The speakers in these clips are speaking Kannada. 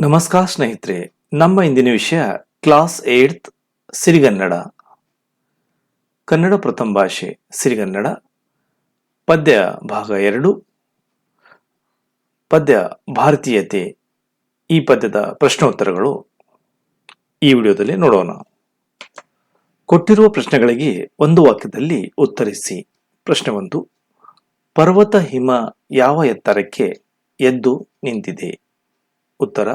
ನಮಸ್ಕಾರ ಸ್ನೇಹಿತರೆ, ನಮ್ಮ ಇಂದಿನ ವಿಷಯ ಕ್ಲಾಸ್ ಏಟ್ ಸಿರಿಗನ್ನಡ. ಕನ್ನಡ ಪ್ರಥಮ ಭಾಷೆ, ಸಿರಿಗನ್ನಡ. ಪದ್ಯ ಭಾಗ ಎರಡು. ಪದ್ಯ ಭಾರತೀಯತೆ. ಈ ಪದ್ಯದ ಪ್ರಶ್ನೋತ್ತರಗಳು ಈ ವಿಡಿಯೋದಲ್ಲಿ ನೋಡೋಣ. ಕೊಟ್ಟಿರುವ ಪ್ರಶ್ನೆಗಳಿಗೆ ಒಂದು ವಾಕ್ಯದಲ್ಲಿ ಉತ್ತರಿಸಿ. ಪ್ರಶ್ನೆ ಒಂದು, ಪರ್ವತ ಹಿಮ ಯಾವ ಎತ್ತರಕ್ಕೆ ಎದ್ದು ನಿಂತಿದೆ? ಉತ್ತರ,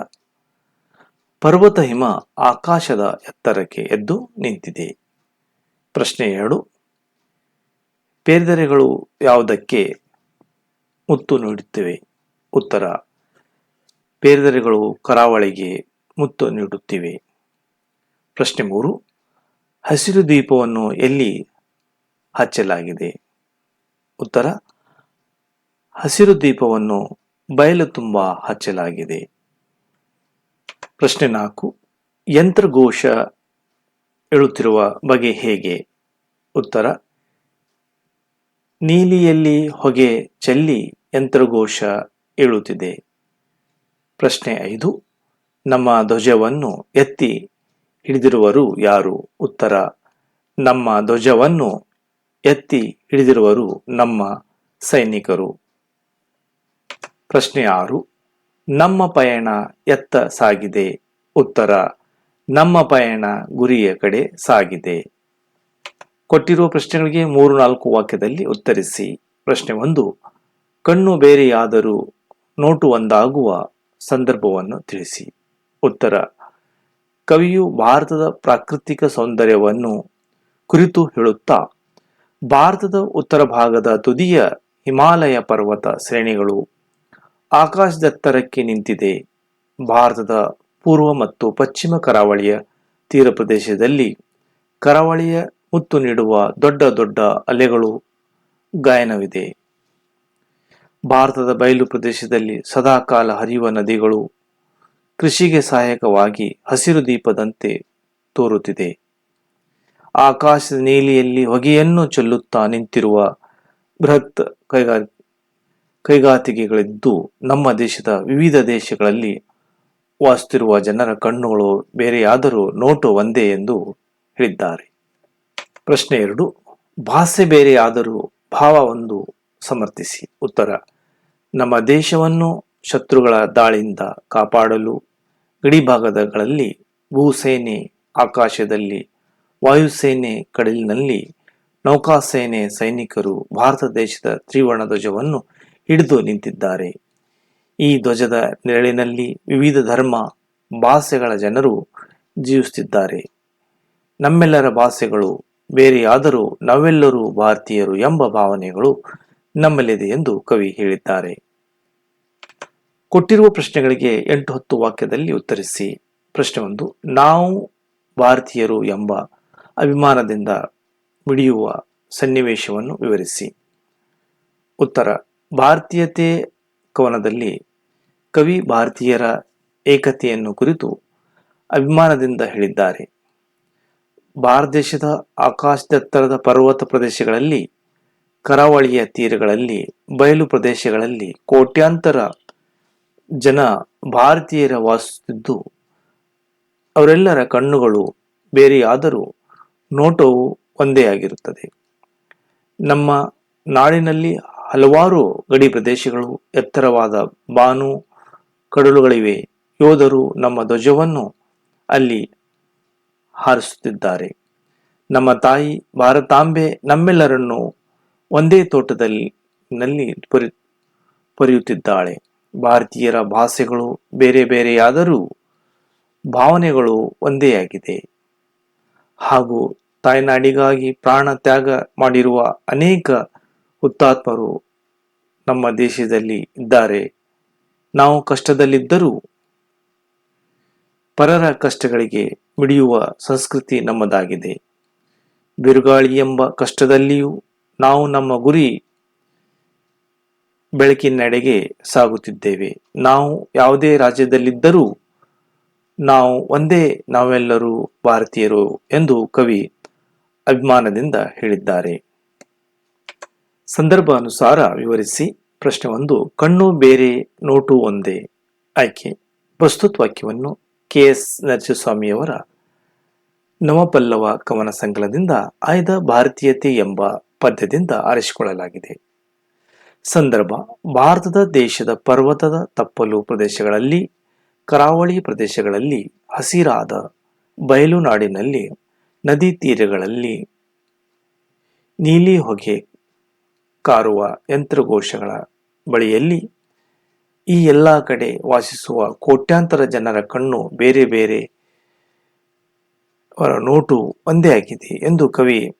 ಪರ್ವತ ಹಿಮ ಆಕಾಶದ ಎತ್ತರಕ್ಕೆ ಎದ್ದು ನಿಂತಿದೆ. ಪ್ರಶ್ನೆ ಎರಡು, ಪೇರ್ದರೆಗಳು ಯಾವುದಕ್ಕೆ ಮುತ್ತು ನೀಡುತ್ತಿವೆ? ಉತ್ತರ, ಪೇರ್ದರೆಗಳು ಕರಾವಳಿಗೆ ಮುತ್ತು ನೀಡುತ್ತಿವೆ. ಪ್ರಶ್ನೆ ಮೂರು, ಹಸಿರು ದೀಪವನ್ನು ಎಲ್ಲಿ ಹಚ್ಚಲಾಗಿದೆ? ಉತ್ತರ, ಹಸಿರು ದೀಪವನ್ನು ಬಯಲು ತುಂಬ ಹಚ್ಚಲಾಗಿದೆ. ಪ್ರಶ್ನೆ ನಾಲ್ಕು. ಯಂತ್ರಘೋಷ ಹೇಳುತ್ತಿರುವ ಬಗೆ ಹೇಗೆ? ಉತ್ತರ, ನೀಲಿಯಲ್ಲಿ ಹೊಗೆ ಚೆಲ್ಲಿ ಯಂತ್ರಘೋಷ ಹೇಳುತ್ತಿದೆ. ಪ್ರಶ್ನೆ ಐದು, ನಮ್ಮ ಧ್ವಜವನ್ನು ಎತ್ತಿ ಹಿಡಿದಿರುವರು ಯಾರು? ಉತ್ತರ, ನಮ್ಮ ಧ್ವಜವನ್ನು ಎತ್ತಿ ಹಿಡಿದಿರುವರು ನಮ್ಮ ಸೈನಿಕರು. ಪ್ರಶ್ನೆ ಆರು ನಮ್ಮ ಪಯಣ ಎತ್ತ ಸಾಗಿದೆ ಉತ್ತರ. ನಮ್ಮ ಪಯಣ ಗುರಿಯ ಕಡೆ ಸಾಗಿದೆ. ಕೊಟ್ಟಿರುವ ಪ್ರಶ್ನೆಗಳಿಗೆ ಮೂರು ನಾಲ್ಕು ವಾಕ್ಯದಲ್ಲಿ ಉತ್ತರಿಸಿ. ಪ್ರಶ್ನೆ ಒಂದು, ಕಣ್ಣು ಬೇರೆಯಾದರೂ ನೋಟು ಒಂದಾಗುವ ಸಂದರ್ಭವನ್ನು ತಿಳಿಸಿ. ಉತ್ತರ, ಕವಿಯು ಭಾರತದ ಪ್ರಾಕೃತಿಕ ಸೌಂದರ್ಯವನ್ನು ಕುರಿತು ಹೇಳುತ್ತಾ, ಭಾರತದ ಉತ್ತರ ಭಾಗದ ತುದಿಯ ಹಿಮಾಲಯ ಪರ್ವತ ಶ್ರೇಣಿಗಳು ಆಕಾಶದೆತ್ತರಕ್ಕೆ ನಿಂತಿದೆ. ಭಾರತದ ಪೂರ್ವ ಮತ್ತು ಪಶ್ಚಿಮ ಕರಾವಳಿಯ ತೀರ ಪ್ರದೇಶದಲ್ಲಿ ಕರಾವಳಿಯ ಮುತ್ತು ನೀಡುವ ದೊಡ್ಡ ದೊಡ್ಡ ಅಲೆಗಳು ಗಾಯನವಿದೆ. ಭಾರತದ ಬಯಲು ಪ್ರದೇಶದಲ್ಲಿ ಸದಾಕಾಲ ಹರಿಯುವ ನದಿಗಳು ಕೃಷಿಗೆ ಸಹಾಯಕವಾಗಿ ಹಸಿರು ದೀಪದಂತೆ ತೋರುತ್ತಿದೆ. ಆಕಾಶದ ನೀಲಿಯಲ್ಲಿ ಹೊಗೆಯನ್ನು ಚೆಲ್ಲುತ್ತಾ ನಿಂತಿರುವ ಬೃಹತ್ ಕೈಗಾರ ಕೈಗಾತಿಕೆಗಳಿದ್ದು ನಮ್ಮ ದೇಶದ ವಿವಿಧ ದೇಶಗಳಲ್ಲಿ ವಾಸುತ್ತಿರುವ ಜನರ ಕಣ್ಣುಗಳು ಬೇರೆಯಾದರೂ ನೋಟು ಒಂದೇ ಎಂದು ಹೇಳಿದ್ದಾರೆ. ಪ್ರಶ್ನೆ ಎರಡು, ಭಾಷೆ ಬೇರೆಯಾದರೂ ಭಾವ ಒಂದು ಸಮರ್ಥಿಸಿ. ಉತ್ತರ, ನಮ್ಮ ದೇಶವನ್ನು ಶತ್ರುಗಳ ದಾಳಿಯಿಂದ ಕಾಪಾಡಲು ಗಡಿಭಾಗದಗಳಲ್ಲಿ ಭೂಸೇನೆ ಆಕಾಶದಲ್ಲಿ, ವಾಯುಸೇನೆ ಕಡಲಿನಲ್ಲಿ ನೌಕಾಸೇನೆ ಸೈನಿಕರು ಭಾರತ ದೇಶದ ತ್ರಿವರ್ಣ ಧ್ವಜವನ್ನು ಹಿಡಿದು ನಿಂತಿದ್ದಾರೆ. ಈ ಧ್ವಜದ ನೆರಳಿನಲ್ಲಿ ವಿವಿಧ ಧರ್ಮ ಭಾಷೆಗಳ ಜನರು ಜೀವಿಸುತ್ತಿದ್ದಾರೆ. ನಮ್ಮೆಲ್ಲರ ಭಾಷೆಗಳು ಬೇರೆಯಾದರೂ ನಾವೆಲ್ಲರೂ ಭಾರತೀಯರು ಎಂಬ ಭಾವನೆಗಳು ನಮ್ಮಲ್ಲಿದೆ ಎಂದು ಕವಿ ಹೇಳಿದ್ದಾರೆ. ಕೊಟ್ಟಿರುವ ಪ್ರಶ್ನೆಗಳಿಗೆ ಎಂಟು ಹತ್ತು ವಾಕ್ಯದಲ್ಲಿ ಉತ್ತರಿಸಿ. ಪ್ರಶ್ನೆ ಒಂದು, ನಾವು ಭಾರತೀಯರು ಎಂಬ ಅಭಿಮಾನದಿಂದ ಮಿಡಿಯುವ ಸನ್ನಿವೇಶವನ್ನು ವಿವರಿಸಿ. ಉತ್ತರ ಭಾರತೀಯತೆ ಕವನದಲ್ಲಿ ಕವಿ ಭಾರತೀಯರ ಏಕತೆಯನ್ನು ಕುರಿತು ಅಭಿಮಾನದಿಂದ ಹೇಳಿದ್ದಾರೆ. ಭಾರತ ದೇಶದ ಆಕಾಶದತ್ತರದ ಪರ್ವತ ಪ್ರದೇಶಗಳಲ್ಲಿ, ಕರಾವಳಿಯ ತೀರಗಳಲ್ಲಿ, ಬಯಲು ಪ್ರದೇಶಗಳಲ್ಲಿ ಕೋಟ್ಯಾಂತರ ಜನ ಭಾರತೀಯರ ವಾಸಿಸುತ್ತಿದ್ದು, ಅವರೆಲ್ಲರ ಕಣ್ಣುಗಳು ಬೇರೆಯಾದರೂ ನೋಟವು ಒಂದೇ ಆಗಿರುತ್ತದೆ. ನಮ್ಮ ನಾಡಿನಲ್ಲಿ ಹಲವಾರು ಗಡಿ ಪ್ರದೇಶಗಳು, ಎತ್ತರವಾದ ಬಾನು, ಕಡಲುಗಳಿವೆ. ಯೋಧರು ನಮ್ಮ ಧ್ವಜವನ್ನು ಅಲ್ಲಿ ಹಾರಿಸುತ್ತಿದ್ದಾರೆ. ನಮ್ಮ ತಾಯಿ ಭಾರತಾಂಬೆ ನಮ್ಮೆಲ್ಲರನ್ನು ಒಂದೇ ತೋಟದಲ್ಲಿ ನಲ್ಲಿ ಪೊರಿ, ಪೊರೆಯುತ್ತಿದ್ದಾಳೆ. ಭಾರತೀಯರ ಭಾಷೆಗಳು ಬೇರೆ ಬೇರೆಯಾದರೂ ಭಾವನೆಗಳು ಒಂದೇ ಆಗಿದೆ. ಹಾಗೂ ತಾಯ್ನಾಡಿಗಾಗಿ ಪ್ರಾಣ ತ್ಯಾಗ ಮಾಡಿರುವ ಅನೇಕ ಹುತಾತ್ಮರು ನಮ್ಮ ದೇಶದಲ್ಲಿ ಇದ್ದಾರೆ. ನಾವು ಕಷ್ಟದಲ್ಲಿದ್ದರೂ ಪರರ ಕಷ್ಟಗಳಿಗೆ ಮಿಡಿಯುವ ಸಂಸ್ಕೃತಿ ನಮ್ಮದಾಗಿದೆ. ಬಿರುಗಾಳಿ ಎಂಬ ಕಷ್ಟದಲ್ಲಿಯೂ ನಾವು ನಮ್ಮ ಗುರಿ ಬೆಳಕಿನೆಡೆಗೆ ಸಾಗುತ್ತಿದ್ದೇವೆ. ನಾವು ಯಾವುದೇ ರಾಜ್ಯದಲ್ಲಿದ್ದರೂ ನಾವು ಒಂದೇ ನಾವೆಲ್ಲರೂ ಭಾರತೀಯರು ಎಂದು ಕವಿ ಅಭಿಮಾನದಿಂದ ಹೇಳಿದ್ದಾರೆ. ಸಂದರ್ಭ ಅನುಸಾರ ವಿವರಿಸಿ ಪ್ರಶ್ನೆ ಒಂದು, ಕಣ್ಣು ಬೇರೆ ನೋಟು ಒಂದೇ? ಆಯ್ಕೆ, ಪ್ರಸ್ತುತ ವಾಕ್ಯವನ್ನು ಕೆ ಎಸ್ ನರಸಿಂಹಸ್ವಾಮಿಯವರ ನವಪಲ್ಲವ ಕವನ ಸಂಕಲನದಿಂದ ಆಯ್ದ ಭಾರತೀಯತೆ ಎಂಬ ಪದ್ಯದಿಂದ ಆರಿಸಿಕೊಳ್ಳಲಾಗಿದೆ. ಸಂದರ್ಭ, ಭಾರತದ ದೇಶದ ಪರ್ವತದ ತಪ್ಪಲು ಪ್ರದೇಶಗಳಲ್ಲಿ, ಕರಾವಳಿ ಪ್ರದೇಶಗಳಲ್ಲಿ, ಹಸಿರಾದ ಬಯಲು ನಾಡಿನಲ್ಲಿ, ನದಿ ತೀರಗಳಲ್ಲಿ, ನೀಲಿ ಹೊಗೆ ಕಾರುವ ಯಂತ್ರಘೋಷಗಳ ಬಳಿಯಲ್ಲಿ ಈ ಎಲ್ಲ ಕಡೆ ವಾಸಿಸುವ ಕೋಟ್ಯಾಂತರ ಜನರ ಕಣ್ಣು ಬೇರೆ ಬೇರೆ ಅವರ ನೋಟು ಒಂದೇ ಆಗಿದೆ ಎಂದು ಕವಿ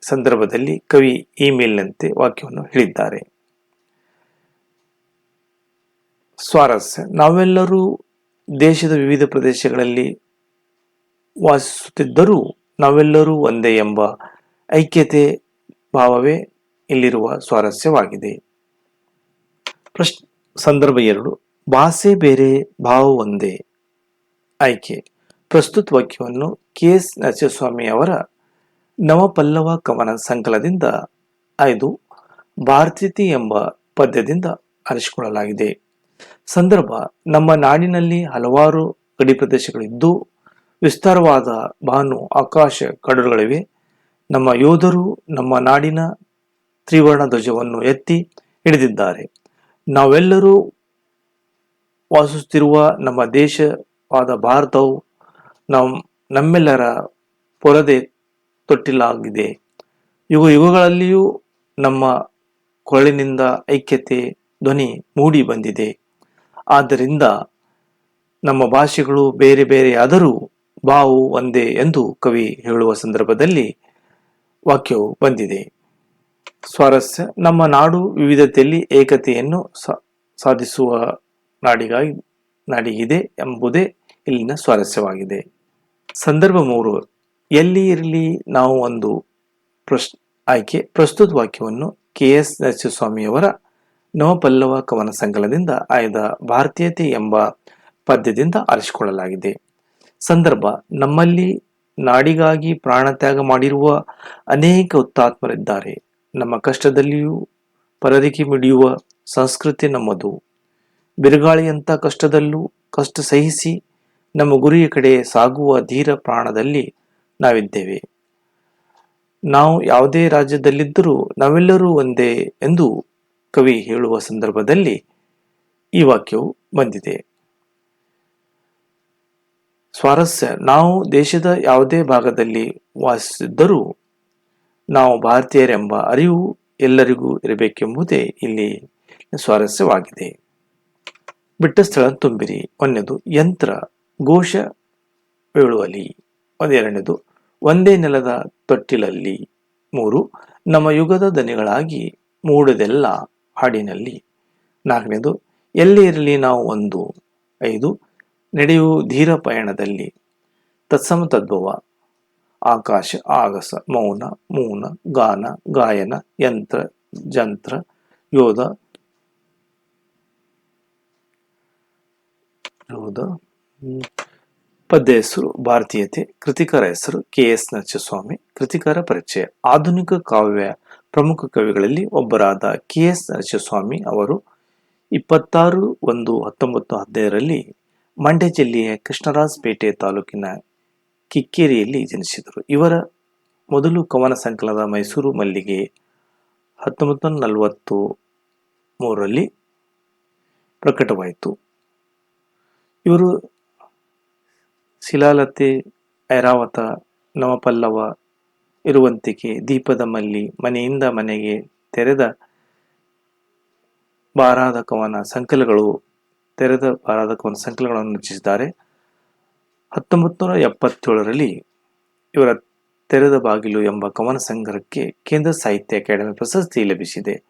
ಸಂದರ್ಭದಲ್ಲಿ ಕವಿ ಇಮೇಲ್ನಂತೆ ವಾಕ್ಯವನ್ನು ಹೇಳಿದ್ದಾರೆ. ಸ್ವಾರಸ್ಯ. ನಾವೆಲ್ಲರೂ ದೇಶದ ವಿವಿಧ ಪ್ರದೇಶಗಳಲ್ಲಿ ವಾಸಿಸುತ್ತಿದ್ದರೂ ನಾವೆಲ್ಲರೂ ಒಂದೇ ಎಂಬ ಐಕ್ಯತೆ ಭಾವವೇ ಇಲ್ಲಿರುವ ಸ್ವಾರಸ್ಯವಾಗಿದೆ. ಪ್ರಶ್ನೆ, ಸಂದರ್ಭ ಎರಡು, ಭಾಷೆ ಬೇರೆ ಭಾವ ಒಂದೇ. ಆಯ್ಕೆ, ಪ್ರಸ್ತುತ ವಾಕ್ಯವನ್ನು ಕೆ ಎಸ್ ನರಸಿಂಹಸ್ವಾಮಿ ಅವರ ನವಪಲ್ಲವ ಕವನ ಸಂಕಲನದಿಂದ ಆಯ್ದು ಭಾರತೀತಿ ಎಂಬ ಪದ್ಯದಿಂದ ಅರಿಸಿಕೊಳ್ಳಲಾಗಿದೆ. ಸಂದರ್ಭ, ನಮ್ಮ ನಾಡಿನಲ್ಲಿ ಹಲವಾರು ಗಡಿ ಪ್ರದೇಶಗಳಿದ್ದು, ವಿಸ್ತಾರವಾದ ಭಾನು ಆಕಾಶ ಕಡಲುಗಳಿವೆ. ನಮ್ಮ ಯೋಧರು ನಮ್ಮ ನಾಡಿನ ತ್ರಿವರ್ಣ ಧ್ವಜವನ್ನು ಎತ್ತಿ ಹಿಡಿದಿದ್ದಾರೆ. ನಾವೆಲ್ಲರೂ ವಾಸಿಸುತ್ತಿರುವ ನಮ್ಮ ದೇಶವಾದ ಭಾರತವು ನಾವು ನಮ್ಮೆಲ್ಲರ ಪೊರದೆ ತೊಟ್ಟಿಲಾಗಿದೆ. ಯುಗ ಯುಗಗಳಲ್ಲಿಯೂ ನಮ್ಮ ಕೊರಳಿನಿಂದ ಐಕ್ಯತೆ, ಧ್ವನಿ ಮೂಡಿ ಬಂದಿದೆ. ಆದ್ದರಿಂದ ನಮ್ಮ ಭಾಷೆಗಳು ಬೇರೆ ಬೇರೆಯಾದರೂ ಬಾವು ಒಂದೇ ಎಂದು ಕವಿ ಹೇಳುವ ಸಂದರ್ಭದಲ್ಲಿ ವಾಕ್ಯವು ಬಂದಿದೆ. ಸ್ವಾರಸ್ಯ. ನಮ್ಮ ನಾಡು ವಿವಿಧತೆಯಲ್ಲಿ ಏಕತೆಯನ್ನು ಸಾಧಿಸುವ ನಾಡಿಗಾಗಿ, ನಾಡಿಗಿದೆ ಎಂಬುದೇ ಇಲ್ಲಿನ ಸ್ವಾರಸ್ಯವಾಗಿದೆ. ಸಂದರ್ಭ ಮೂರು. ಎಲ್ಲಿ ಇರಲಿ ನಾವು ಒಂದು ಪ್ರಶ್, ಆಯ್ಕೆ. ಪ್ರಸ್ತುತ ವಾಕ್ಯವನ್ನು ಕೆ ಎಸ್ ನರಸಿಂಹಸ್ವಾಮಿಯವರ ನವಪಲ್ಲವ ಕವನ ಸಂಕಲನದಿಂದ ಆಯ್ದ ಭಾರತೀಯತೆ ಎಂಬ ಪದ್ಯದಿಂದ ಆರಿಸಿಕೊಳ್ಳಲಾಗಿದೆ. ಸಂದರ್ಭ. ನಮ್ಮಲ್ಲಿ ನಾಡಿಗಾಗಿ ಪ್ರಾಣತ್ಯಾಗ ಮಾಡಿರುವ ಅನೇಕ ಹುತಾತ್ಮರಿದ್ದಾರೆ. ನಮ್ಮ ಕಷ್ಟದಲ್ಲಿಯೂ ಪರದಿಗೆ ಮಿಡಿಯುವ ಸಂಸ್ಕೃತಿ ನಮ್ಮದು. ಬಿರುಗಾಳಿಯಂಥ ಕಷ್ಟದಲ್ಲೂ ಕಷ್ಟ ಸಹಿಸಿ ನಮ್ಮ ಗುರಿಯ ಕಡೆ ಸಾಗುವ ಧೀರ ಪ್ರಾಣದಲ್ಲಿ ನಾವಿದ್ದೇವೆ. ನಾವು ಯಾವುದೇ ರಾಜ್ಯದಲ್ಲಿದ್ದರೂ ನಾವೆಲ್ಲರೂ ಒಂದೇ ಎಂದು ಕವಿ ಹೇಳುವ ಸಂದರ್ಭದಲ್ಲಿ ಈ ವಾಕ್ಯವು ಬಂದಿದೆ. ಸ್ವಾರಸ್ಯ, ನಾವು ದೇಶದ ಯಾವುದೇ ಭಾಗದಲ್ಲಿ ವಾಸಿಸಿದ್ದರೂ ನಾವು ಭಾರತೀಯರೆಂಬ ಅರಿವು ಎಲ್ಲರಿಗೂ ಇರಬೇಕೆಂಬುದೇ ಇಲ್ಲಿ ಸ್ವಾರಸ್ಯವಾಗಿದೆ. ಬಿಟ್ಟ ಸ್ಥಳ ತುಂಬಿರಿ. ಒಂದನೇದು ಯಂತ್ರ, ಘೋಷ ಬೀಳುವಲಿ ಒಂದೆರಡನೇದು ಒಂದೇ ನೆಲದ ತೊಟ್ಟಿಲಲ್ಲಿ. ಮೂರು, ನಮ್ಮ ಯುಗದ ದನಿಗಳಾಗಿ ಮೂಡದೆಲ್ಲ ಹಾಡಿನಲ್ಲಿ. ನಾಲ್ಕನೇದು ಎಲ್ಲಿ ಇರಲಿ ನಾವು ಒಂದು. ಐದು ನಡೆಯುವ ಧೀರ ಪಯಣದಲ್ಲಿ. ತತ್ಸಮ ತದ್ಭವ. ಆಕಾಶ, ಆಗಸ, ಮೌನ, ಮೂನ, ಗಾನ, ಗಾಯನ, ಯಂತ್ರ, ಜಂತ್ರ, ಯೋಧ ಯೋಧ. ಪದ್ಯ ಹೆಸರು ಭಾರತೀಯತೆ ಕೃತಿಕರ ಹೆಸರು, ಕೆ ಎಸ್ ನರಸಿಂಹಸ್ವಾಮಿ, ಕೃತಿಕರ ಪರಿಚಯ ಆಧುನಿಕ ಕಾವ್ಯ ಪ್ರಮುಖ ಕವಿಗಳಲ್ಲಿ ಒಬ್ಬರಾದ ಕೆ ಎಸ್ ನರಸಿಂಹಸ್ವಾಮಿ ಅವರು ಇಪ್ಪತ್ತಾರು ಒಂದು ಹತ್ತೊಂಬತ್ತು ಹದಿನೈದರಲ್ಲಿ ಮಂಡ್ಯ ಜಿಲ್ಲೆಯ ಕೃಷ್ಣರಾಜಪೇಟೆ ತಾಲೂಕಿನ ಕಿಕ್ಕೇರಿಯಲ್ಲಿ ಜನಿಸಿದರು. ಇವರ ಮೊದಲು ಕವನ ಸಂಕಲನದ ಮೈಸೂರು ಮಲ್ಲಿಗೆ ಹತ್ತೊಂಬತ್ತು ನಲವತ್ತು ಮೂರರಲ್ಲಿ ಪ್ರಕಟವಾಯಿತು. ಇವರು ಶಿಲಾಲತೆ, ಐರಾವತ, ನವಪಲ್ಲವ ಇರುವಂತಿಕೆ, ದೀಪದ ಮಲ್ಲಿ, ಮನೆಯಿಂದ ಮನೆಗೆ ತೆರೆದ ಬಾರಾದ ಕವನ ಸಂಕಲಗಳು ತೆರೆದ ಬಾರಾದ ಕವನ ಸಂಕಲಗಳನ್ನು ರಚಿಸಿದ್ದಾರೆ. ಹತ್ತೊಂಬತ್ತು ನೂರ ಎಪ್ಪತ್ತೇಳರಲ್ಲಿ ಇವರ ತೆರೆದ ಬಾಗಿಲು ಎಂಬ ಕವನ ಸಂಗ್ರಹಕ್ಕೆ ಕೇಂದ್ರ ಸಾಹಿತ್ಯ ಅಕಾಡೆಮಿ ಪ್ರಶಸ್ತಿ ಲಭಿಸಿದೆ.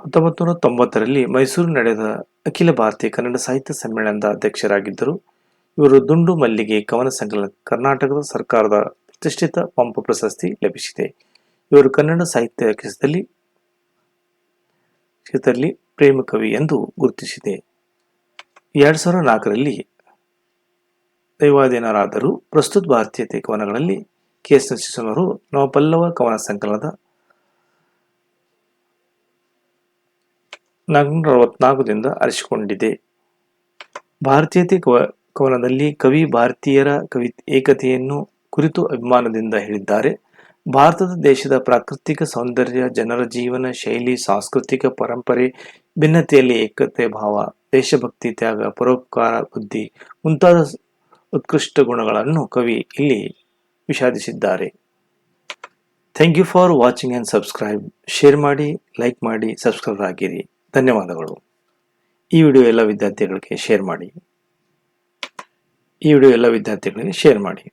ಹತ್ತೊಂಬತ್ತು ನೂರ ತೊಂಬತ್ತರಲ್ಲಿ ಮೈಸೂರು ನಡೆದ ಅಖಿಲ ಭಾರತೀಯ ಕನ್ನಡ ಸಾಹಿತ್ಯ ಸಮ್ಮೇಳನದ ಅಧ್ಯಕ್ಷರಾಗಿದ್ದರು. ಇವರು ದುಂಡು ಮಲ್ಲಿಗೆ ಕವನ ಸಂಕಲನ ಕರ್ನಾಟಕದ ಸರ್ಕಾರದ ಪ್ರತಿಷ್ಠಿತ ಪಂಪ ಪ್ರಶಸ್ತಿ ಲಭಿಸಿದೆ. ಇವರು ಕನ್ನಡ ಸಾಹಿತ್ಯ ಕ್ಷೇತ್ರದಲ್ಲಿ ಪ್ರೇಮ ಕವಿ ಎಂದು ಗುರುತಿಸಿದೆ. ಎರಡ್ ಸಾವಿರದ ನಾಲ್ಕರಲ್ಲಿ ದೈವಾಧೀನರಾದರೂ ಪ್ರಸ್ತುತ ಭಾರತೀಯತೆ ಕವನಗಳಲ್ಲಿ ಕೆ ಎಸ್ ನರಸಿಂಹರು ನವಪಲ್ಲವ ಕವನ ಸಂಕಲನದ ನಾಲ್ಕುನೂರ ಅರವತ್ನಾಲ್ಕದಿಂದ ಅರಿಸಿಕೊಂಡಿದೆ. ಭಾರತೀಯತೆ ಕವ ಕವನದಲ್ಲಿ ಕವಿ ಭಾರತೀಯರ ಕವಿ ಏಕತೆಯನ್ನು ಕುರಿತು ಅಭಿಮಾನದಿಂದ ಹೇಳಿದ್ದಾರೆ. ಭಾರತದ ದೇಶದ ಪ್ರಾಕೃತಿಕ ಸೌಂದರ್ಯ, ಜನರ ಜೀವನ ಶೈಲಿ, ಸಾಂಸ್ಕೃತಿಕ ಪರಂಪರೆ, ಭಿನ್ನತೆಯಲ್ಲಿ ಏಕತೆ, ಭಾವ ದೇಶಭಕ್ತಿ, ತ್ಯಾಗ, ಪರೋಪಕಾರ, ಬುದ್ಧಿ ಮುಂತಾದ ಉತ್ಕೃಷ್ಟ ಗುಣಗಳನ್ನು ಕವಿ ಇಲ್ಲಿ ವಿಷಾದಿಸಿದ್ದಾರೆ. Thank you for watching and subscribe share ಮಾಡಿ ಲೈಕ್ ಮಾಡಿ ಸಬ್ಸ್ಕ್ರೈಬ್ ಆಗಿರಿ. ಧನ್ಯವಾದಗಳು. ಈ ವಿಡಿಯೋ ಎಲ್ಲ ವಿದ್ಯಾರ್ಥಿಗಳಿಗೆ ಶೇರ್ ಮಾಡಿ. ಈ ವಿಡಿಯೋ ಎಲ್ಲ ವಿದ್ಯಾರ್ಥಿಗಳಿಗೆ ಶೇರ್ ಮಾಡಿ.